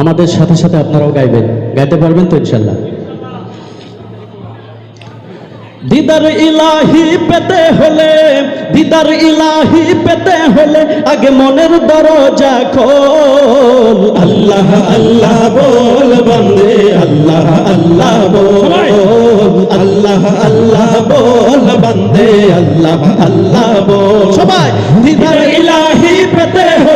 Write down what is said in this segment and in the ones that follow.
আমাদের সাথে সাথে আপনারাও গাইবেন। গাইতে পারবেন তো ইনশাল্লাহ। দিদার ইলাহি পেতে হলে দিদার ইলাহি পেতে হলে আগে মনের দরজা খোল। আল্লাহ আল্লাহ বল বন্দে আল্লাহ আল্লাহ বল। আল্লাহ আল্লাহ বল বন্দে আল্লাহ আল্লাহ বল। সবাই দিদার ইলাহি পেতে হলে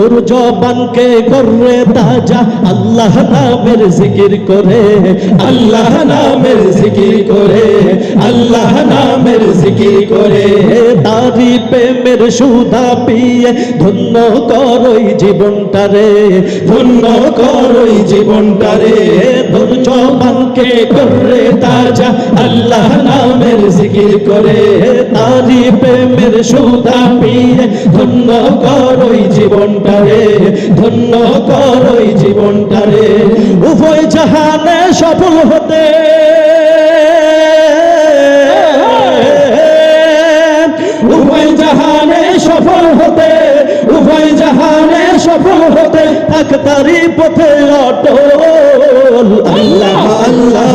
তোর জবানকে করে তাজা, আল্লাহ নামের জিকির করে, আল্লাহ নামের জিকির করে, আল্লাহ নামের জিকির করে। তারি প্রেমের সুধা পিয়ে ধন্য করই জীবনটারে ধন্য করই জীবনটারে তোর জবানকে করে তাজা, আল্লাহ নামের জিকির করে তারি প্রেমের সুধা পিয়ে ধন্য করই জীবনটারে ধন্য করই জীবনটারে উভয় জাহানে সফল হতে উভয় জাহানে সফল হতে, উভয় জাহানে সফল হতে, থাক তারি পথে অটল। আল্লাহ আল্লাহ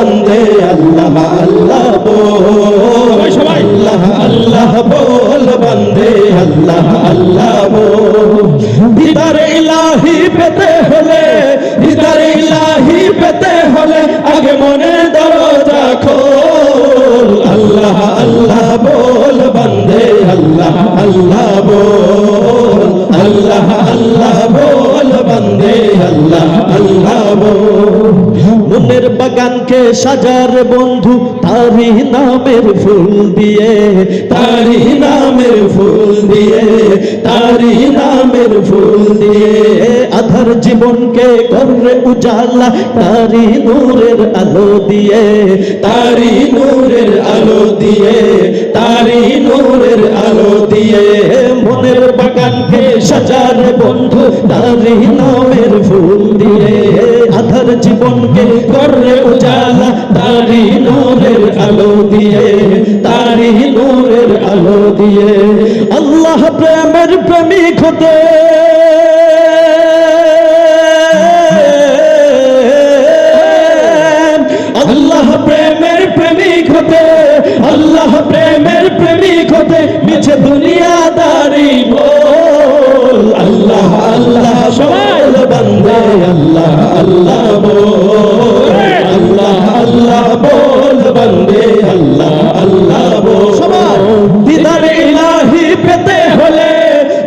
বন্দে আল্লাহ আল্লাহ বল। সবাই আল্লাহ আল্লাহ বল বন্দে আল্লাহ আল্লাহ বল। দিদার ইলাহি পেতে হলে দিদার ইলাহি পেতে হলে আগে মনের দরজা খোল। আল্লাহ আল্লাহ বল বন্দে আল্লাহ আল্লাহ বল। আল্লাহ আল্লাহ বল বন্দে আল্লাহ আল্লাহ বল। মনের বাগানকে সাজার বন্ধু তারি নামের ফুল দিয়ে তারি নামের ফুল দিয়ে তারি নামের ফুল দিয়ে। আধার জীবনকে করে উজালা তারি নূরের আলো দিয়ে তারি নূরের আলো দিয়ে তারি নূরের আলো দিয়ে। মনের বাগানকে সাজার বন্ধু তারি নামের ফুল জীবনকে করে উজালা তারি নূরের আলো দিয়ে তারি নূরের আলো দিয়ে। আল্লাহ প্রেমের প্রেমিক হতে। আল্লাহ প্রেমের প্রেমিক হতে, আল্লাহ প্রেমের প্রেমিক হতে, মিছে দুনিয়াদারি আল্লাহ বল আল্লাহ আল্লাহ বল বন্দে আল্লাহ আল্লাহ বল সবাই দিদার ইলাহি পেতে হলে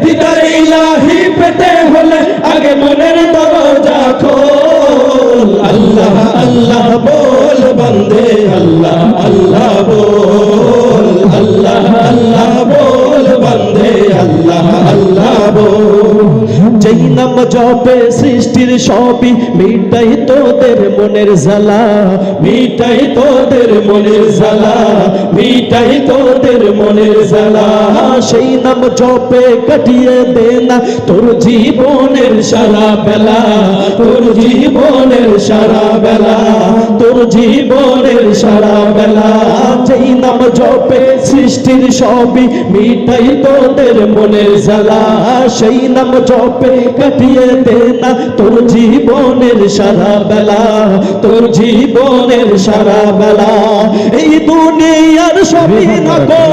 দিদার ইলাহি পেতে হলে আগে মনের যেই নাম জপে সৃষ্টির সবই, মিটাই তোদের মনের জ্বালা, মিটাই তোদের মনের জ্বালা, মিটাই তোদের মনের জ্বালা। সেই নাম জপে কাটিয়ে দে না তোর জীবনের সারা বেলা, তোর জীবনের সারা বেলা, তোর জীবনের সারা বেলা। জপে সৃষ্টির সবই মিটাই তোদের মনের জ্বালা। সেই নাম জপে কাটিয়ে দে না তোর জীবনের সারা বেলা। তোর জীবনের সারা বেলা। এই দুনিয়ার সবই নগো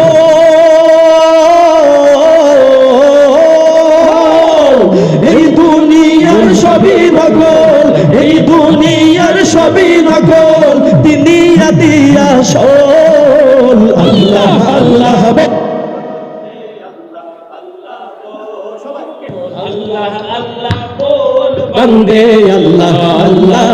এই দুনিয়ার সবই নগল এই দুনিয়ার সবই নগল তিনি দিয়া সল বন্দে আল্লাহ আল্লাহ